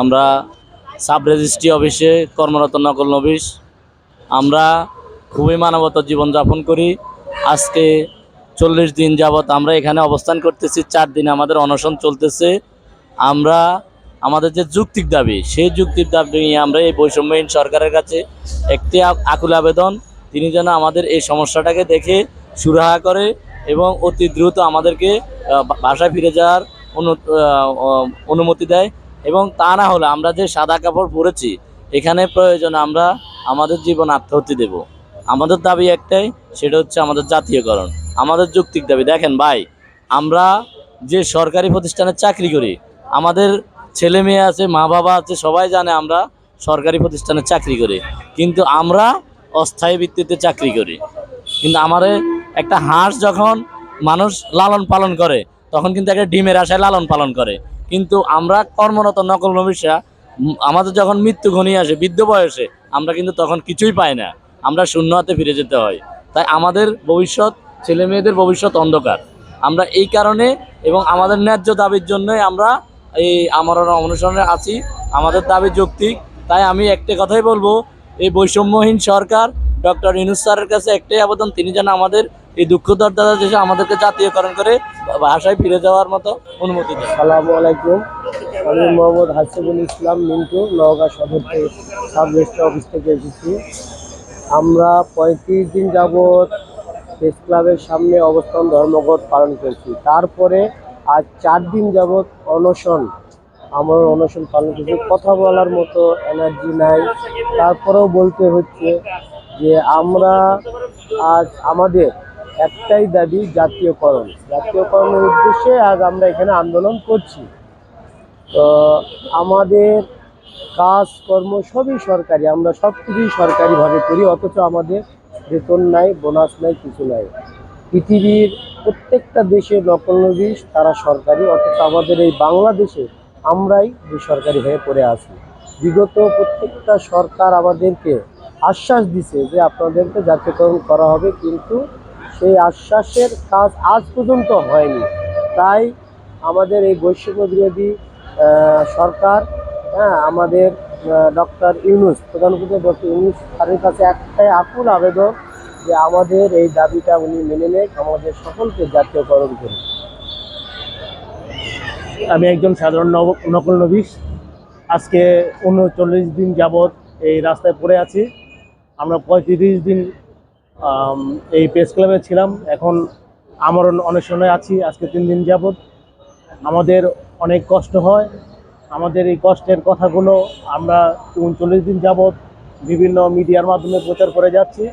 আমরা sub registry অফিসে কর্মরত নকল নবিশ। আমরা খুবই মানবতার জীবনযাপন করি। আজকে চল্লিশ দিন যাবৎ আমরা এখানে অবস্থান করতেছি, চার দিন আমাদের অনশন চলতেছে। আমরা, আমাদের যে যুক্তিক দাবি, সেই যুক্তির দাবি নিয়ে আমরা এই বৈষম্যহীন সরকারের কাছে একটি আকুল আবেদন। তিনি যেন আমাদের এই সমস্যাটাকে দেখে সুরাহা করে এবং অতি দ্রুত আমাদেরকে বাসায় ফিরে যাওয়ার অনুমতি দেয়। এবং তা না হলে আমরা যে সাদা কাপড় পরেছি, এখানে প্রয়োজন আমরা আমাদের জীবন আত্মহত্যা দেব। আমাদের দাবি একটাই, সেটা হচ্ছে আমাদের জাতীয়করণ, আমাদের যৌক্তিক দাবি। দেখেন ভাই, আমরা যে সরকারি প্রতিষ্ঠানে চাকরি করি, আমাদের ছেলে মেয়ে আছে, মা বাবা আছে, সবাই জানে আমরা সরকারি প্রতিষ্ঠানে চাকরি করি। কিন্তু আমরা অস্থায়ী ভিত্তিতে চাকরি করি। কিন্তু আমাদের একটা হাঁস যখন মানুষ লালন পালন করে, তখন কিন্তু একটা ডিমের আশায় লালন পালন করে। কিন্তু আমরা কর্মরত নকল নবিশা আমাদের যখন মৃত্যু ঘনিয়ে আসে, বৃদ্ধ বয়সে, আমরা কিন্তু তখন কিছুই পাই না। আমরা শূন্য হাতে ফিরে যেতে হয়। তাই আমাদের ভবিষ্যৎ, ছেলে মেয়েদের ভবিষ্যৎ অন্ধকার। আমরা এই কারণে এবং আমাদের ন্যায্য দাবির জন্যই আমরা এই আমার অনুসরণে আছি, আমাদের দাবি যৌক্তিক। তাই আমি একটা কথাই বলব, এই বৈষম্যহীন সরকার, ডক্টর ইনুস স্যারের কাছে একটাই আবেদন, তিনি যেন আমাদের এই দুঃখ দরদাদা দেশে আমাদেরকে জাতীয়করণ করে ভাষায় ফিরে যাওয়ার মতো অনুমতি দেয়। সালামু আলাইকুম। আমি মোহাম্মদ হাসিবুল ইসলাম মিন্টু, নওগাঁ সদর সাব রেজিস্ট্রি অফিস থেকে এসেছি। আমরা পঁয়ত্রিশ দিন যাবৎ প্রেস ক্লাবের সামনে অবস্থান, ধর্মঘট পালন করেছি। তারপরে আজ চার দিন যাবৎ অনশন, আমার অনশন পালন করছি। কথা বলার মতো এনার্জি নাই। তারপরেও বলতে হচ্ছে যে আমরা আজ আমাদের একটাই দাবি, জাতীয়করণ। জাতীয়করণের উদ্দেশ্যে আজ আমরা এখানে আন্দোলন করছি। তো আমাদের কাজকর্ম সবই সরকারি, আমরা সব কিছুই সরকারিভাবে করি, অথচ আমাদের বেতন নাই, বোনাস নাই, কিছু নাই। পৃথিবীর প্রত্যেকটা দেশে নকলনবিশ, তারা সরকারি, অথচ আমাদের এই বাংলাদেশে আমরাই বেসরকারি হয়ে পড়ে আছি। বিগত প্রত্যেকটা সরকার আমাদেরকে আশ্বাস দিছে যে আপনাদেরকে জাতীয়করণ করা হবে, কিন্তু সেই আশ্বাসের কাজ আজ পর্যন্ত হয়নি। তাই আমাদের এই বৈষম্য বিরোধী সরকার হ্যাঁ আমাদের ডক্টর ইউনুস প্রধানমন্ত্রী ডক্টর ইউনুস স্যারের কাছে একটাই আকুল আবেদন যে আমাদের এই দাবিটা উনি মেনে নেন আমাদের সকলকে জাতীয়করণ করুন। আমি একজন সাধারণ নকল নবিশ। আজকে উনচল্লিশ দিন যাবৎ এই রাস্তায় পড়ে আছি। আমরা পঁয়ত্রিশ দিন এই প্রেস ক্লাবে ছিলাম। এখন আমার অনশনে আছি, আজকে তিন দিন যাবৎ। আমাদের অনেক কষ্ট হয়। আমাদের এই কষ্টের কথাগুলো আমরা উনচল্লিশ দিন যাবৎ বিভিন্ন মিডিয়ার মাধ্যমে প্রচার করে যাচ্ছি।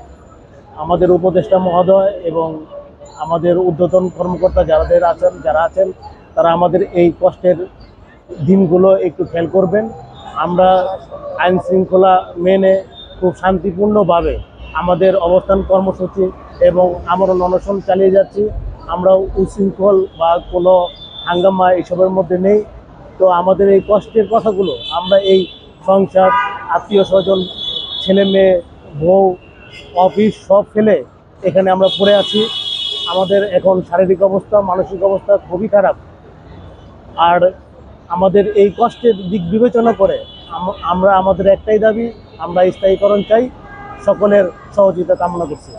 আমাদের উপদেষ্টা মহোদয় এবং আমাদের ঊর্ধ্বতন কর্মকর্তা যাদের আছেন, যারা আছেন, তারা আমাদের এই কষ্টের দিনগুলো একটু খেয়াল করবেন। আমরা আইন শৃঙ্খলা মেনে খুব শান্তিপূর্ণভাবে আমাদের অবস্থান কর্মসূচি এবং আমরা অনশন চালিয়ে যাচ্ছি। আমরা উশৃঙ্খল বা কোনো হাঙ্গামা এসবের মধ্যে নেই। তো আমাদের এই কষ্টের কথাগুলো, আমরা এই সংসার, আত্মীয় স্বজন, ছেলে মেয়ে, বউ, অফিস সব ফেলে এখানে আমরা পড়ে আছি। আমাদের এখন শারীরিক অবস্থা, মানসিক অবস্থা খুবই খারাপ। আর আমাদের এই কষ্টের দিক বিবেচনা করে আম- আমরা আমাদের একটাই দাবি, আমরা স্থায়ীকরণ চাই। সকলের সহযোগিতা কামনা করছি।